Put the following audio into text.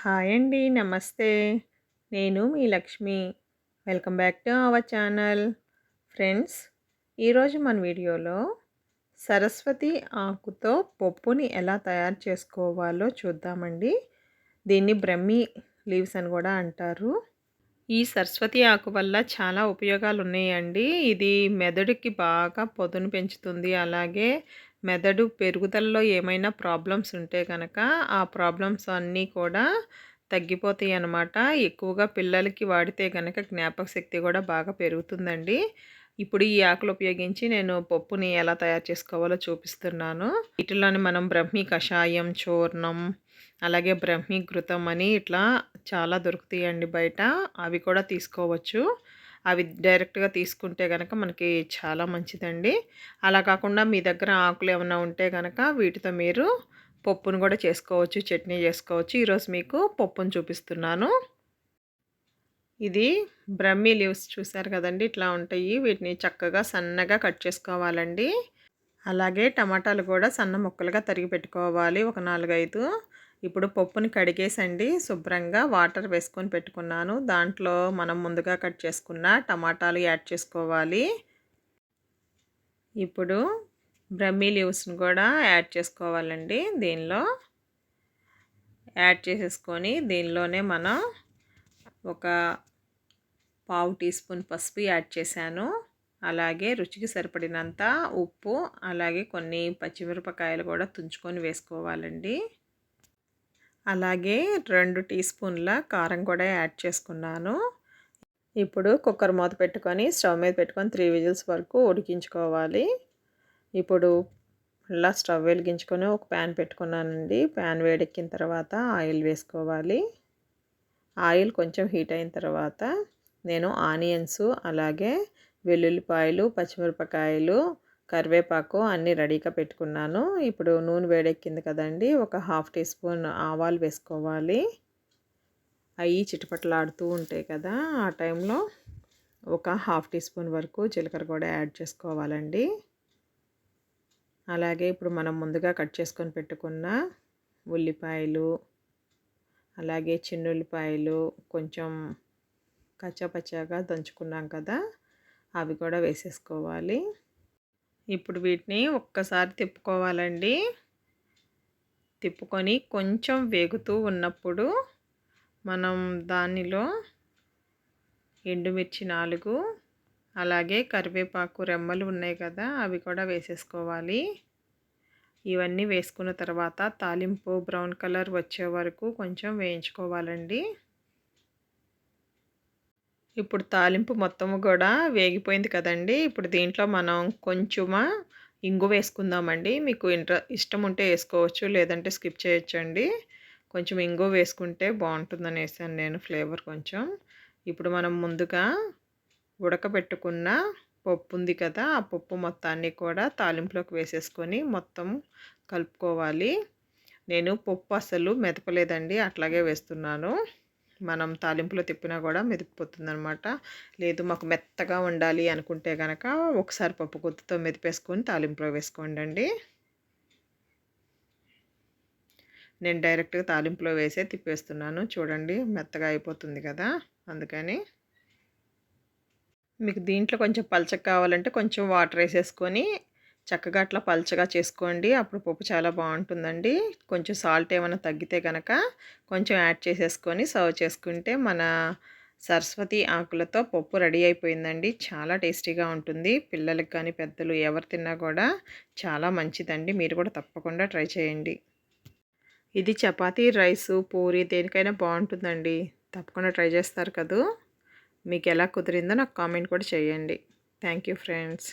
Hi అండి నమస్తే. నేను మీ Lakshmi. Welcome back to our channel. Friends ఈరోజు మన వీడియోలో సరస్వతి ఆకుతో పప్పుని ఎలా తయారు చేసుకోవాలో చూద్దామండి. దీన్ని బ్రహ్మి లీవ్స్ అని కూడా అంటారు. ఈ సరస్వతి ఆకు వల్ల చాలా ఉపయోగాలు ఉన్నాయండి ఇది మెదడుకి బాగా పొదును పెంచుతుంది. అలాగే మెదడు పెరుగుదలలో ఏమైనా ప్రాబ్లమ్స్ ఉంటే కనుక ఆ ప్రాబ్లమ్స్ అన్నీ కూడా తగ్గిపోతాయి అన్నమాట. ఎక్కువగా పిల్లలకి వాడితే కనుక జ్ఞాపక శక్తి కూడా బాగా పెరుగుతుందండి. ఇప్పుడు ఈ ఆకులు ఉపయోగించి నేను పప్పుని ఎలా తయారు చేసుకోవాలో చూపిస్తున్నాను. వీటిలోని మనం బ్రహ్మి కషాయం చూర్ణం అలాగే బ్రహ్మి ఘృతం అని ఇట్లా చాలా దొరుకుతాయండి బయట. అవి కూడా తీసుకోవచ్చు. అవి డైరెక్ట్గా తీసుకుంటే కనుక మనకి చాలా మంచిదండి. అలా కాకుండా మీ దగ్గర ఆకులు ఏమైనా ఉంటే కనుక వీటితో మీరు పప్పును కూడా చేసుకోవచ్చు చట్నీ చేసుకోవచ్చు. ఈరోజు మీకు పప్పును చూపిస్తున్నాను. ఇది బ్రహ్మీ లీవ్స్ చూసారు కదండి. ఇట్లా ఉంటాయి. వీటిని చక్కగా సన్నగా కట్ చేసుకోవాలండి. అలాగే టమాటాలు కూడా సన్న ముక్కలుగా తరిగి పెట్టుకోవాలి. ఒక నాలుగైదు ఇప్పుడు పప్పుని కడిగేసండి. శుభ్రంగా వాటర్ వేసుకొని పెట్టుకున్నాను. దాంట్లో మనం ముందుగా కట్ చేసుకున్న టమాటాలు యాడ్ చేసుకోవాలి. ఇప్పుడు బ్రహ్మీ లీవ్స్ని కూడా యాడ్ చేసుకోవాలండి దీనిలో. యాడ్ చేసేసుకొని దీనిలోనే మనం ఒక పావు టీ స్పూన్ పసుపు యాడ్ చేశాను. అలాగే రుచికి సరిపడినంత ఉప్పు అలాగే కొన్ని పచ్చిమిరపకాయలు కూడా తుంచుకొని వేసుకోవాలండి. అలాగే రెండు టీ స్పూన్ల కారం కూడా యాడ్ చేసుకున్నాను. ఇప్పుడు కుక్కర్ మూత పెట్టుకొని స్టవ్ మీద పెట్టుకొని త్రీ విజిల్స్ వరకు ఉడికించుకోవాలి. ఇప్పుడు మళ్ళీ స్టవ్ వెలిగించుకొని ఒక ప్యాన్ పెట్టుకున్నానండి. ప్యాన్ వేడెక్కిన తర్వాత ఆయిల్ వేసుకోవాలి. ఆయిల్ కొంచెం హీట్ అయిన తర్వాత నేను ఆనియన్స్ అలాగే వెల్లుల్లిపాయలు పచ్చిమిరపకాయలు కరివేపాకు అన్నీ రెడీగా పెట్టుకున్నాను. ఇప్పుడు నూనె వేడెక్కింది కదండి. ఒక హాఫ్ టీ స్పూన్ ఆవాలు వేసుకోవాలి. అవి చిటపట్లాడుతూ ఉంటాయి కదా ఆ టైంలో ఒక హాఫ్ టీ స్పూన్ వరకు జీలకర్ర కూడా యాడ్ చేసుకోవాలండి. అలాగే ఇప్పుడు మనం ముందుగా కట్ చేసుకొని పెట్టుకున్న ఉల్లిపాయలు అలాగే చిన్నుల్లిపాయలు కొంచెం కచ్చాపచ్చాగా దంచుకున్నాం కదా అవి కూడా వేసేసుకోవాలి. ఇప్పుడు వీటిని ఒక్కసారి తిప్పుకోవాలండి. తిప్పుకొని కొంచెం వేగుతూ ఉన్నప్పుడు మనం దానిలో ఎండుమిర్చి నాలుగు అలాగే కరివేపాకు రెమ్మలు ఉన్నాయి కదా అవి కూడా వేసేసుకోవాలి. ఇవన్నీ వేసుకున్న తర్వాత తాలింపు బ్రౌన్ కలర్ వచ్చే వరకు కొంచెం వేయించుకోవాలండి. ఇప్పుడు తాలింపు మొత్తము కూడా వేగిపోయింది కదండి. ఇప్పుడు దీంట్లో మనం కొంచెమా ఇంగు వేసుకుందామండి. మీకు ఇంట్ర ఇష్టం ఉంటే వేసుకోవచ్చు లేదంటే స్కిప్ చేయొచ్చండి. కొంచెం ఇంగు వేసుకుంటే బాగుంటుందని వేసాను నేను ఫ్లేవర్ కొంచెం. ఇప్పుడు మనం ముందుగా ఉడకబెట్టుకున్న పప్పు ఉంది కదా ఆ పప్పు మొత్తాన్ని కూడా తాలింపులోకి వేసేసుకొని మొత్తం కలుపుకోవాలి. నేను పప్పు అసలు మెదపలేదండి అట్లాగే వేస్తున్నాను. మనం తాలింపులో తిప్పినా కూడా మెదిపిపోతుంది అనమాట లేదు మాకు మెత్తగా ఉండాలి అనుకుంటే కనుక ఒకసారి పప్పు గుత్తుతో మెదిపేసుకొని తాలింపులో వేసుకోండి అండి నేను డైరెక్ట్గా తాలింపులో వేసే తిప్పేస్తున్నాను. చూడండి మెత్తగా అయిపోతుంది కదా అందుకని. మీకు దీంట్లో కొంచెం పలచగా కావాలంటే కొంచెం వాటర్ వేసేసుకొని చక్కగా అట్లా పల్చగా చేసుకోండి. అప్పుడు పప్పు చాలా బాగుంటుందండి. కొంచెం సాల్ట్ ఏమైనా తగ్గితే కనుక కొంచెం యాడ్ చేసేసుకొని సర్వ్ చేసుకుంటే మన సరస్వతి ఆకులతో పప్పు రెడీ అయిపోయిందండి. చాలా టేస్టీగా ఉంటుంది. పిల్లలకి కానీ పెద్దలు ఎవరు తిన్నా కూడా చాలా మంచిదండి. మీరు కూడా తప్పకుండా ట్రై చేయండి. ఇది చపాతీ రైసు పూరి దేనికైనా బాగుంటుందండి. తప్పకుండా ట్రై చేస్తారు కదూ. మీకు ఎలా కుదిరిందో నాకు కామెంట్ కూడా చేయండి. Thank you friends.